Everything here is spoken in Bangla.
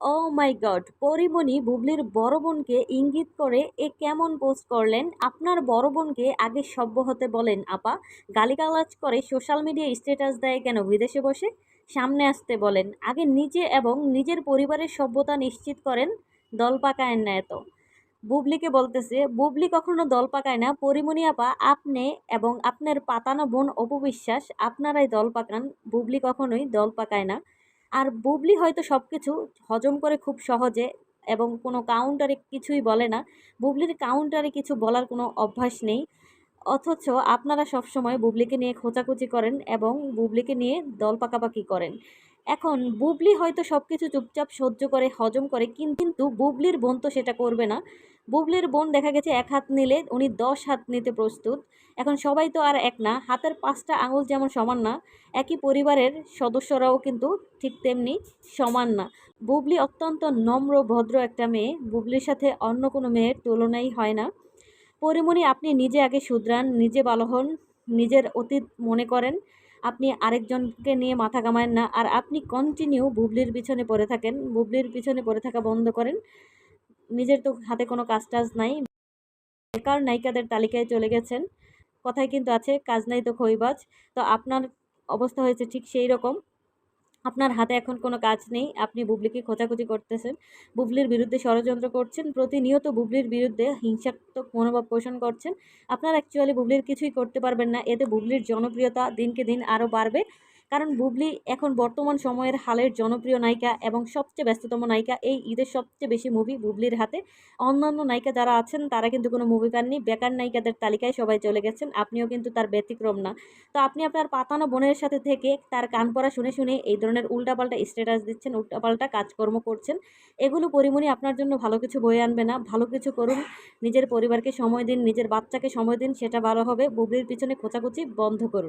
ও মাই গড পরিমণি বুবলির বড় বোনকে ইঙ্গিত করে এ কেমন পোস্ট করলেন? আপনার বড় বোনকে আগে সভ্য হতে বলেন, আপা। গালিগালাজ করে সোশ্যাল মিডিয়ায় স্ট্যাটাস দেয় কেন, বিদেশে বসে? সামনে আসতে বলেন, আগে নিজে এবং নিজের পরিবারের সভ্যতা নিশ্চিত করেন, দল পাকায়েন না এত। বুবলিকে বলতেছে, বুবলি কখনো দল পাকায় না। পরিমণি আপা, আপনি এবং আপনার পাতানো বোন অপবিশ্বাস আপনারাই দল পাকান, বুবলি কখনোই দল পাকায় না। আর বুবলি হয়তো সব কিছু হজম করে খুব সহজে এবং কোনো কাউন্টারে কিছুই বলে না। বুবলির কাউন্টারে কিছু বলার কোনো অভ্যাস নেই। অথচ আপনারা সবসময় বুবলিকে নিয়ে খোঁচাখুচি করেন এবং বুবলিকে নিয়ে দল পাকাপাকি করেন। এখন বুবলি হয়তো সব কিছু চুপচাপ সহ্য করে, হজম করে কিন্তু বুবলির বোন তো সেটা করবে না। বুবলির বোন দেখা গেছে এক হাত নিলে, উনি দশ হাত নিতে প্রস্তুত। এখন সবাই তো আর এক না, হাতের পাঁচটা আঙুল যেমন সমান না, একই পরিবারের সদস্যরাও কিন্তু ঠিক তেমনি সমান না। বুবলি অত্যন্ত নম্র, ভদ্র একটা মেয়ে। বুবলির সাথে অন্য কোনো মেয়ের তুলনাই হয় না। পরিমণি, আপনি নিজে আগে শুধরান, নিজে ভালো হন নিজের অতীত মনে করেন। আপনি আরেকজনকে নিয়ে মাথা কামায়েন না। আর আপনি কন্টিনিউ বুবলির পিছনে পড়ে থাকেন। বুবলির পিছনে পড়ে থাকা বন্ধ করেন। নিজের তো হাতে কোনো কাজ টাজ নাই। বেকার নায়িকাদের তালিকায় চলে গেছেন। কথায় কিন্তু আছে, কাজ নাই তো খইবাজ তো আপনার অবস্থা হয়েছে ঠিক সেই রকম। আপনার হাতে এখন কোনো কাজ নেই, আপনি বুবলিকে খোঁজাখুঁজি করতেছেন। বুবলির বিরুদ্ধে ষড়যন্ত্র করছেন, প্রতিনিয়ত বুবলির বিরুদ্ধে হিংসাত্মক মনোভাব পোষণ করছেন। আপনার অ্যাকচুয়ালি বুবলির কিছুই করতে পারবেন না, এতে বুবলির জনপ্রিয়তা দিনকে দিন আরও বাড়বে। কারণ বুবলি এখন বর্তমান সময়ের হালের জনপ্রিয় নায়িকা এবং সবচেয়ে ব্যস্ততম নায়িকা এই ঈদের সবচেয়ে বেশি মুভি বুবলির হাতে। অন্যান্য নায়িকা যারা আছেন, তারা কিন্তু কোনো মুভি পাননি। বেকার নায়িকাদের তালিকায় সবাই চলে গেছেন। আপনিও কিন্তু তার ব্যতিক্রম না। তো আপনি আপনার পাতানো বোনের সাথে থেকে তার কান পড়া শুনে শুনে এই ধরনের উল্টাপাল্টা স্ট্যাটাস দিচ্ছেন, উল্টাপাল্টা কাজকর্ম করছেন। এগুলো পরিমণি আপনার জন্য ভালো কিছু বয়ে আনবে না। ভালো কিছু করুন। নিজের পরিবারকে সময় দিন, নিজের বাচ্চাকে সময় দিন, সেটা ভালো হবে। বুবলির পিছনে খোঁচাখুচি বন্ধ করুন।